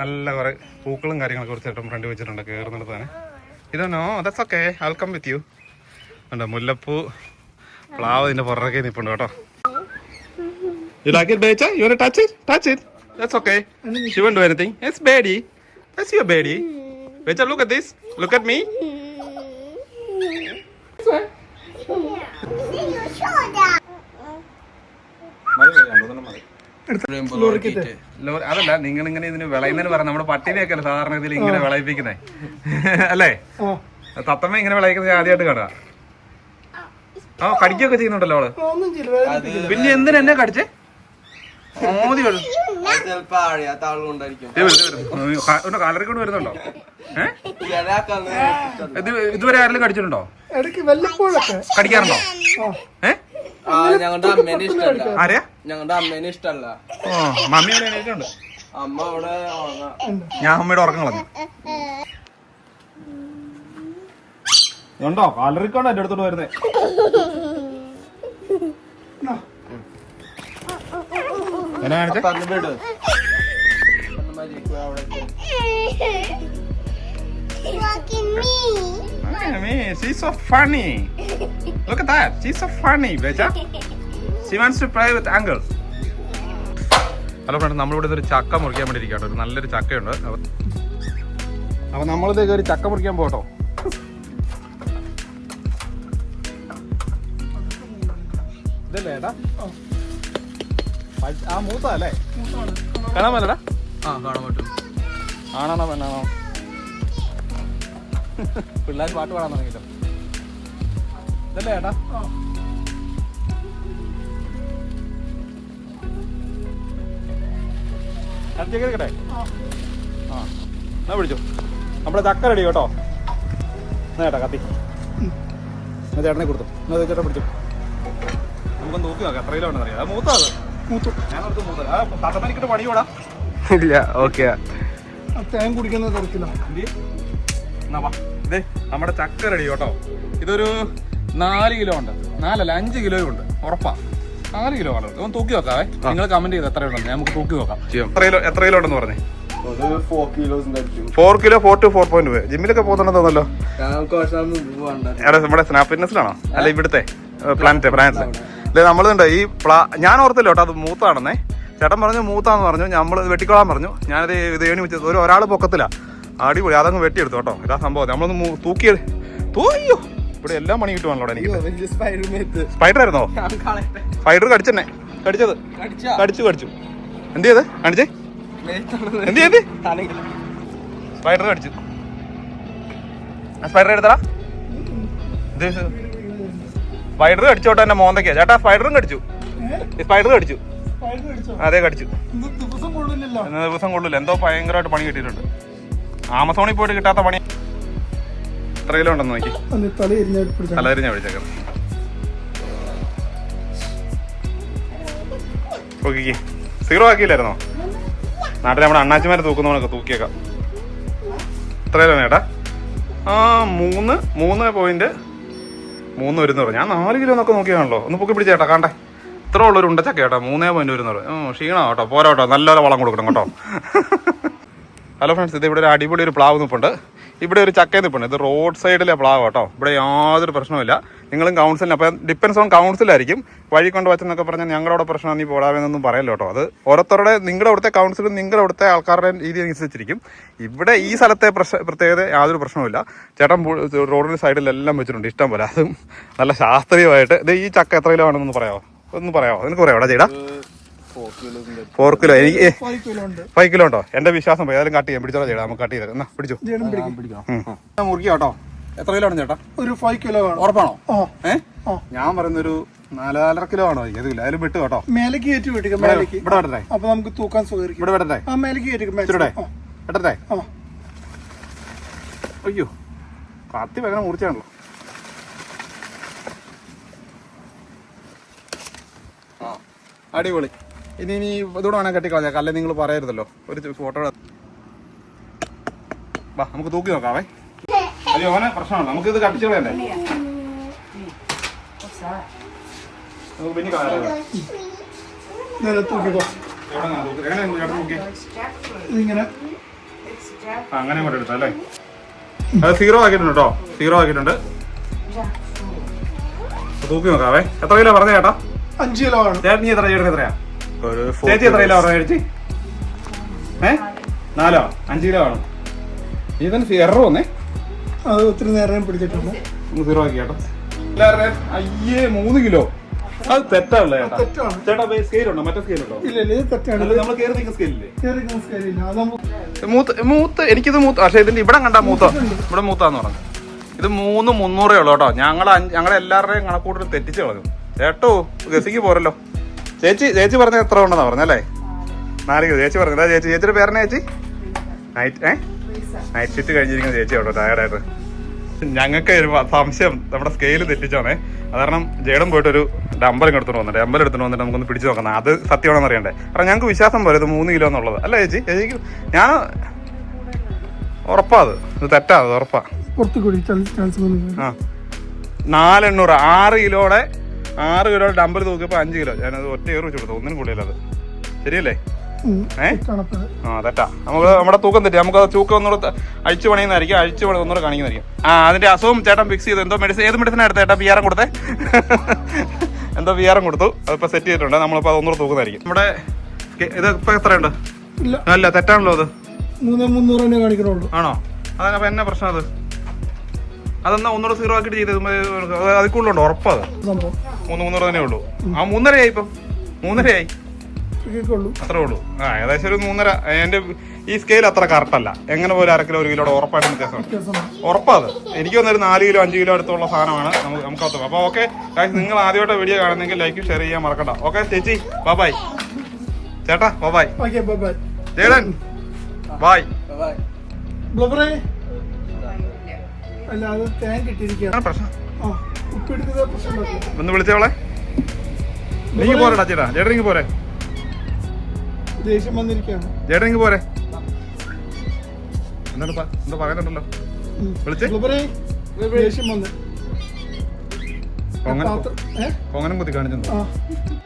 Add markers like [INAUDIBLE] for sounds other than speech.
നല്ല കുറെ പൂക്കളും കാര്യങ്ങളൊക്കെ കുറച്ച് ഫ്രണ്ട് വെച്ചിട്ടുണ്ട് കയറുന്നിടത്ത് തന്നെ ഇതാണോ that's okay welcome with you ഉണ്ട് മുല്ലപ്പൂ പ്ലാവ് ഇതിന്റെ പുറകെ നിൽപ്പുണ്ട് കേട്ടോ. That's okay. She won't do anything. It's Betty. That's your Betty. Becha, look at this. Look at me. അതല്ല നിങ്ങൾ ഇങ്ങനെ ഇതിന് വിളയുന്നതിന് പറയാം നമ്മുടെ പട്ടിനെയൊക്കെ അല്ലേ സാധാരണ ഇതിൽ ഇങ്ങനെ വിളയിപ്പിക്കുന്നേ? [LAUGHS] അല്ലേ? തത്തമ്മ ഇങ്ങനെ വിളയിക്കുന്നത് ആദ്യമായിട്ട് കാണുക. ആ കടിക്കൊക്കെ ചെയ്യുന്നുണ്ടല്ലോ അവൾ. പിന്നെ എന്തിനാ എന്നെ കടിച്ചേ? മോദി കാലറി കൊണ്ട് വരുന്നുണ്ടോ? ഇത് ഇതുവരെ ആരെങ്കിലും കടിച്ചിട്ടുണ്ടോ? കടിക്കാറുണ്ടോ? ഏഹ് ഞങ്ങളുടെ അമ്മേനെ ഇഷ്ടമല്ല ആരെയാ ഞങ്ങളുടെ അമ്മേനെ ഇഷ്ടമല്ല ആ മമ്മി ഇവിടെ എണീറ്റുണ്ട് അമ്മ അവിടെ ഞാൻ അമ്മയുടെ ഉറക്കം കളഞ്ഞു. ഉണ്ടോ കാലറിക്കാണ് എന്റെ അടുത്തോട്ട് വരുന്നത് എന്നാ കാണിച്ചേ? വിട്. ഒന്ന് മരിക്കുക അവിടെ Mommy, she's so funny. Look at that. She's so funny, Beja. [LAUGHS] She wants to play with uncle. Hello friend നമ്മളിവിടെ ഒരു ചക്ക മുറിക്കാൻ വേണ്ടി ഇരിക്കുകയാണ്. ഒരു നല്ലൊരു ചക്കയുണ്ട്. അപ്പൊ അപ്പൊ ഒരു ചക്ക മുറിക്കാൻ പോട്ടോ ഇതല്ലേ ഏട്ടാ? ആ മൂത്ത അല്ലേ കാണാൻ പറ്റടാ ആ കാണാൻ പറ്റും. ആണാണോ പെണ്ണാണോ? [LAUGHS] പിള്ളേർ പാട്ട് പാടാൻ തുടങ്ങിയല്ലോ ഇതല്ലേ ഏട്ടാ അടുത്തേക്ക് എടുക്കട്ടെ ആ എന്നാ പിടിച്ചോ നമ്മുടെ ചക്ക റെഡി കേട്ടോ എന്നാ ചേട്ടാ കത്തി എന്നാ ചേട്ടനെ കൊടുത്തു എന്നാ ചേട്ടാ പിടിച്ചു നമുക്കൊന്ന് നോക്കി നോക്കാം എത്ര കിലോ ഉണ്ടെന്ന് അറിയാം അത് മൂത്താ അത് മൂത്തു ഞാൻ ഓർത്ത് മൂത്ത ആ തത്തമ്മനിക്കിട്ട് പണി കൂടാ ഇല്ല ഓക്കെ. ആ തേൻ കുടിക്കുന്ന തരത്തില എന്നാ വാ. ദേ നമ്മുടെ ചക്ക റെഡി കേട്ടോ ഇതൊരു നാല് കിലോ ഉണ്ട്. നാലല്ല അഞ്ച് കിലോയും ഉണ്ട്. ഉറപ്പാ. നാല് കിലോ ആണ് ഒന്ന് തൂക്കി നോക്കാവേ. നിങ്ങൾ കമന്റ് ചെയ്ത് എത്ര ഉണ്ടെന്ന് നമുക്ക് തൂക്കി നോക്കാം. എത്ര കിലോ എത്ര കിലോ ഉണ്ടെന്ന് പറഞ്ഞേ? Four kilo four to four point five ജിമ്മിലൊക്കെ പോകുന്നുണ്ടെന്ന് തോന്നല്ലോ മുമ്പ് നമ്മുടെ സ്നാപ് ഫിറ്റ്നസ്സിലാണോ അല്ല ഇവിടുത്തെ പ്ലാനറ്റ് പ്ലാനറ്റ് അല്ലെ നമ്മളുണ്ട് ഈ പ്ലാ ഞാൻ ഓർത്തില്ല കേട്ടോ അത് മൂത്താണെന്നേ. ചേട്ടൻ പറഞ്ഞു മൂത്താന്ന് പറഞ്ഞു നമ്മൾ വെട്ടിക്കോളാൻ പറഞ്ഞു. ഞാനത് ഇത് ഏണി വെച്ചത് ഒരു ഒരാൾ പൊക്കത്തില്ല. അടിപൊളി അതങ്ങ് വെട്ടിയെടുത്തു കേട്ടോ. ഇതാ സംഭവം. നമ്മളൊന്ന് തൂക്കിയത് തൂക്കി തൂയ്യോ! ഇവിടെ എല്ലാം പണി കിട്ടുവാണല്ലോ എനിക്ക്. സ്പൈഡർ ആയിരുന്നോ സ്പൈഡർ കടിച്ചെന്നെ. കടിച്ചത്. കടിച്ചാ. കടിച്ചു എന്ത് ചെയ്ത് കാണിച്ചേ. എന്ത് ചെയ്ത്? സ്പൈഡർ കടിച്ചു. സ്പൈഡർ എടുത്തടാ. ഇത് സ്പൈഡർ കടിച്ചോട്ടെ എന്നെ മോന്തയ്ക്ക. ചേട്ടാ സ്പൈഡറും കടിച്ചു. സ്പൈഡർ കടിച്ചു. അതെ കടിച്ചു. ദിവസം കൊള്ളില്ല. എന്തോ ഭയങ്കരമായിട്ട് പണി കിട്ടിയിട്ടുണ്ട്. ആമസോണിൽ പോയിട്ട് കിട്ടാത്ത പണി. എത്ര ഉണ്ടെന്ന് നോക്കി തല വിളിച്ചേക്കാം നോക്കിക്കേ. സീറോ ആക്കിയില്ലായിരുന്നോ? നാട്ടിൽ നമ്മുടെ അണ്ണാച്ചിമാരെ തൂക്കുന്നവനൊക്കെ തൂക്കിയേക്കാം. എത്ര കിലോ ചേട്ടാ ആ മൂന്ന് മൂന്ന് പോയിന്റ് മൂന്ന് ഒരുന്നൂറ്. ഞാൻ നാല് കിലോ എന്നൊക്കെ നോക്കിയാണല്ലോ. ഒന്ന് പൊക്കി പിടിച്ചേട്ടാ കണ്ടേ. ഇത്ര ഉള്ളൊരു ഉണ്ടച്ചക്ക കേട്ടോ മൂന്നേ പോയിന്റ് ഒരുന്നൂറ്. ക്ഷീണം കേട്ടോ. പോരാ കേട്ടോ. നല്ലപോലെ വളം കൊടുക്കണം കേട്ടോ. [LAUGHS] ഹലോ ഫ്രണ്ട്സ് ഇത് ഇവിടെ ഒരു അടിപൊളി ഒരു പ്ലാവ് നിൽപ്പുണ്ട് ഇവിടെ ഒരു ചക്ക നിൽപ്പുണ്ട്. ഇത് റോഡ് സൈഡിലെ പ്ലാവ് കേട്ടോ. ഇവിടെ യാതൊരു പ്രശ്നമില്ല നിങ്ങളും കൗൺസിലിന് അപ്പം ഡിപ്പെൻസ് ഓൺ കൗൺസിലായിരിക്കും വഴി കൊണ്ട് വച്ചെന്നൊക്കെ പറഞ്ഞാൽ ഞങ്ങളുടെ പ്രശ്നം നീ പോടാമെന്നൊന്നും പറയല്ലോ കേട്ടോ. അത് ഓരോരുത്തരുടെ നിങ്ങളുടെ അവിടുത്തെ കൗൺസിലും നിങ്ങളുടെ അവിടുത്തെ ആൾക്കാരുടെ രീതി അനുസരിച്ചിരിക്കും. ഇവിടെ ഈ സ്ഥലത്തെ പ്രത്യേകത യാതൊരു പ്രശ്നവുമില്ല. ചേട്ടൻ റോഡിന്റെ സൈഡിലെല്ലാം വെച്ചിട്ടുണ്ട്. ഇഷ്ടം പോലെ. അതും നല്ല ശാസ്ത്രീയമായിട്ട്. ഇത് ഈ ചക്ക എത്ര കിലോ ആണെന്ന് പറയാമോ? ഒന്ന് പറയാമോ? നിനക്ക് പറയാമോ? ചേട്ടാ ഫോർ കിലോ എനിക്ക് ഫൈവ് കിലോ ഉണ്ട്. എന്റെ വിശ്വാസം പോയി. ഏതായാലും കട്ട് ചെയ്യാം. പിടിച്ചോളാം ചേട്ടാ. നമുക്ക് കട്ട് ചെയ്തേക്കാം എന്നാ പിടിച്ചു. ഞാൻ മുറിക്കാം കേട്ടോ. എത്ര കിലോ ആണ് ചേട്ടാ? ഒരു ഫൈവ് കിലോ ഉറപ്പാണോ? ഏ. ഞാൻ പറയുന്നൊരു നാലാലര കിലോ ആണോ? അതില്ല അതിലും വിട്ട് കേട്ടോ. മേലേക്ക് കയറ്റി വിട്ടിക്കാം ഇവിടെ മേലേക്ക്. ഇവിടെ വിടട്ടെ അപ്പൊ നമുക്ക് തൂക്കാൻ സുഖമായിരിക്കും. ഇവിടെ വിടട്ടെ ആ മേലേക്ക് കയറ്റിക്കും ആ. അയ്യോ. കത്തി വേഗം മുറിച്ചാണല്ലോ. അടിപൊളി. ഇനി ഇനി ഇതോടെ വേണേൽ കെട്ടിക്കളഞ്ഞേക്കാം അല്ലെ നിങ്ങൾ പറയരുതല്ലോ. ഒരു ഫോട്ടോ വാ നമുക്ക് തൂക്കി നോക്കാവേ. അയ്യോ അവനെ പ്രശ്നമല്ല നമുക്ക് ഇത് കട്ടിച്ചു കളയണ്ടേ? നമുക്ക് പിന്നെ തൂക്കിക്കോ ഇതിങ്ങനെ. അങ്ങനെ അല്ലേ? അത് സീറോ ആക്കിയിട്ടുണ്ട് കേട്ടോ. സീറോ ആക്കിയിട്ടുണ്ട്. തൂക്കി നോക്കാവേ. എത്ര കിലോ പറഞ്ഞ ചേട്ടാ? അഞ്ച് കിലോ ആണ്. ചേട്ടൻ എത്ര ചേട്ടൻ എത്രയാ? ചേച്ചി എത്ര കിലോ പറഞ്ഞ ചേച്ചി ഏ? നാലോ? അഞ്ച് കിലോ ആണ് ഇതിന് എറർ വന്നേ. അത് ഒത്തിരി നേരം പിടിച്ചിട്ടുണ്ട്. ഒന്ന് സീറോ ആക്കി കേട്ടോ. എല്ലാവരുടെയും അയ്യേ മൂന്ന് കിലോ. അത് തെറ്റാണല്ലേ ചേട്ടാ? തെറ്റാണ്. ചേട്ടാ സ്കെയിൽ ഉണ്ടോ? മറ്റേ സ്കെയിലുണ്ടോ ഇല്ല ഇല്ല ഇത് തെറ്റാണ്. നമ്മൾ കയറി നിൽക്കുന്ന സ്കെയിലില്ലേ കയറി സ്കെയിലില്ല അത് നമുക്ക് മൂത്ത് മൂത്ത് എനിക്കിത് മൂത്ത് പക്ഷേ ഇതിന്റെ ഇവിടെ കണ്ടാ മൂത്ത. ഇവിടെ മൂത്താന്ന് പറഞ്ഞു. ഇത് മൂന്ന് മുന്നൂറേ ഉള്ളൂ കേട്ടോ. ഞങ്ങൾ ഞങ്ങളെ എല്ലാവരുടെയും കണക്കൂട്ടിൽ തെറ്റിച്ച് കളഞ്ഞു. ചേട്ടോ ഗസിക്ക് പോരല്ലോ. ചേച്ചി ചേച്ചി പറഞ്ഞ എത്ര ഉണ്ടെന്നാ പറഞ്ഞല്ലേ നാല് കിലോ. ചേച്ചി പറഞ്ഞതാ. ചേച്ചി ചേച്ചിയുടെ പേരെന്നാ ചേച്ചി? നൈറ്റ് ഏ? നൈറ്റ് ഷിഫ്റ്റ് കഴിഞ്ഞിരിക്കുന്ന ചേച്ചി ഉണ്ടോ ടയർഡായിട്ട് ഞങ്ങൾക്ക് ഒരു സംശയം നമ്മുടെ സ്കെയിൽ തെറ്റിച്ചാണേ അത് കാരണം ജേഡം പോയിട്ട് ഒരു ഡമ്പൽ എടുത്തോണ്ട് വന്നിട്ട് ഡമ്പൽ എടുത്തുകൊണ്ട് വന്നിട്ട് നമുക്കൊന്ന് പിടിച്ചു നോക്കണം അത് സത്യമാണെന്ന് അറിയണ്ടേ? കാരണം ഞങ്ങൾക്ക് വിശ്വാസം പോലെ ഇത് മൂന്ന് കിലോ എന്നുള്ളത്. അല്ല ചേച്ചി? ചേച്ചിക്ക് ഞാൻ ഉറപ്പാ അത്. ഇത് തെറ്റാ അത് ഉറപ്പാ. ആ. നാലെണ്ണൂറ് ആറ് കിലോയുടെ ആറ് കിലോ ഡമ്പൽ തൂക്കിയപ്പോൾ അഞ്ച് കിലോ ഞാനത് ഒറ്റ ഏറ് വെച്ച് കൊടുത്തു. ഒന്നിനും കൂടുതലത് ശരിയല്ലേ? ഏ? ആ തെറ്റാ. നമുക്ക് നമ്മുടെ തൂക്കം തെറ്റി. നമുക്ക് തൂക്കം ഒന്നുകൂടെ അഴിച്ചു പണിയുന്നതായിരിക്കും. അഴിച്ചു പണി ഒന്നുകൂടെ കാണിക്കുന്നതായിരിക്കും. ആ അതിന്റെ അസുഖം ചേട്ടൻ ഫിക്സ് ചെയ്തു. എന്തോ മെഡിസിൻ ഏത് മെഡിസിൻ എടുത്ത ചേട്ടാ? പിയാറം കൊടുത്തേ? [LAUGHS] എന്തോ പിയാറം കൊടുത്തു. അതിപ്പോ സെറ്റ് ചെയ്തിട്ടുണ്ട്. നമ്മളിപ്പോ അത് ഒന്നുകൂടെ തൂക്കുന്നതായിരിക്കും. നമ്മുടെ ഇത് ഇപ്പൊ എത്രയുണ്ട്? അല്ല തെറ്റാണല്ലോ അത്. മൂന്ന് മുന്നൂറ് തന്നെ കാണിക്കണുള്ളൂ. ആണോ? അതപ്പോ എന്നാ പ്രശ്നം അത്? അതെന്നാ ഒന്നുകൂടെ സീറോ ആക്കിയിട്ട് ചെയ്തത് അതിൽ കൂടുതലുണ്ടോ ഉറപ്പാ സംഭവം. മൂന്ന് മൂന്നര തന്നെ ഉള്ളൂ. ആ മൂന്നരയായി ഇപ്പം. മൂന്നരയായി. അത്രേ ഉള്ളൂ. ആ ഏകദേശം ഒരു മൂന്നര. എന്റെ ഈ സ്കെയിൽ അത്ര കറക്റ്റ് അല്ല. എങ്ങനെ പോലും അര കിലോ ഒരു കിലോയുടെ ഉറപ്പായിട്ട് വ്യത്യാസം വ്യത്യാസമാണ് ഉറപ്പാണ് എനിക്ക് എനിക്ക് വന്നൊരു നാല് കിലോ അഞ്ച് കിലോ അടുത്തുള്ള സാധനമാണ് നമുക്ക് നമുക്ക് അത്ര അപ്പോൾ ഓക്കെ നിങ്ങൾ ആദ്യമായിട്ട് വീഡിയോ കാണുന്നെങ്കിൽ ലൈക്ക് ഷെയർ ചെയ്യാൻ മറക്കണ്ട. ഓക്കെ ചേച്ചി ബൈ ചേട്ടാ ബാബായ് ഓക്കെ ബൈ ബൈ ജയടൻ ബായ് ബ്ലബറേ അല്ല അത് തേൻ കിട്ടിയിരിക്കുകയാണ് പ്രശ്നം? ഒന്ന് വിളിച്ചോളെ നീ പോരടാ ചേട്ടാ. ചേട്ടൻ ഇങ്ങ് പോരെ. ദേഷ്യം വന്നിരിക്കുകയാണ്. പോരെ. എന്താണ് എന്തോ പകലുണ്ടല്ലോ. വിളിച്ചേ? ദേഷ്യം വന്ന്. കൊങ്ങനം കുത്തി കാണിച്ചു